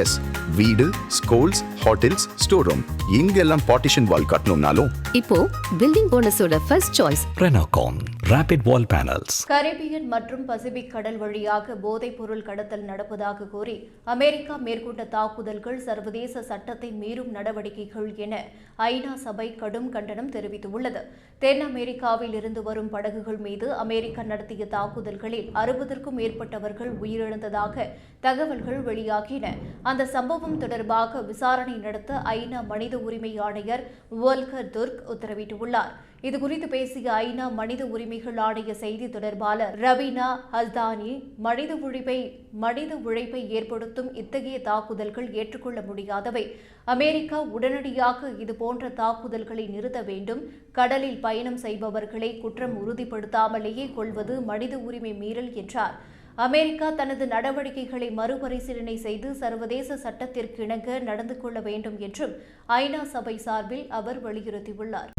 S வீடு schools hotels store room இங்கெல்லாம் partition wall கட்டணும்னாலும். இப்போ building போனஸோட first choice Renocon Rapid Wall Panels. Caribbean மற்றும் பசிபிக் கடல் வழியாக போதைப் பொருள் கடத்தல் நடப்பதாக கூறி அமெரிக்கா மேற்கொண்ட தாக்குதல்கள் சர்வதேச சட்டத்தை மீறும் நடவடிக்கைகள் என ஐநா சபை கடும் கண்டனம் தெரிவித்துள்ளது. தென் அமெரிக்காவில் இருந்து வரும் படகுகள் மீது அமெரிக்கா நடத்திய தாக்குதல்களில் அறுபதற்கும் மேற்பட்டவர்கள் உயிரிழந்ததாக தகவல்கள் வெளியாகின. அந்த சம்பவம் தொடர்பாக விசாரணை நடத்த ஐநா மனித உரிமை ஆணையர் வோல்கர் துர்க் உத்தரவிட்டுள்ளார். இதுகுறித்து பேசிய ஐநா மனித உரிமைகள் ஆணைய செய்தி தொடர்பாளர் ரவீனா ஹல்தானி மனித உழைப்பை மனித உழைப்பை ஏற்படுத்தும் இத்தகைய தாக்குதல்கள் ஏற்றுக்கொள்ள முடியாதவை. அமெரிக்கா உடனடியாக இதுபோன்ற தாக்குதல்களை நிறுத்த வேண்டும். கடலில் பயணம் செய்பவர்களை குற்றம் உறுதிப்படுத்தாமலேயே கொள்வது மனித உரிமை மீறல் என்றார். அமெரிக்கா தனது நடவடிக்கைகளை மறுபரிசீலனை செய்து சர்வதேச சட்டத்திற்கு இணங்க நடந்து கொள்ள வேண்டும் என்றும் ஐநா சபை சார்பில் அவர் வலியுறுத்தியுள்ளார்.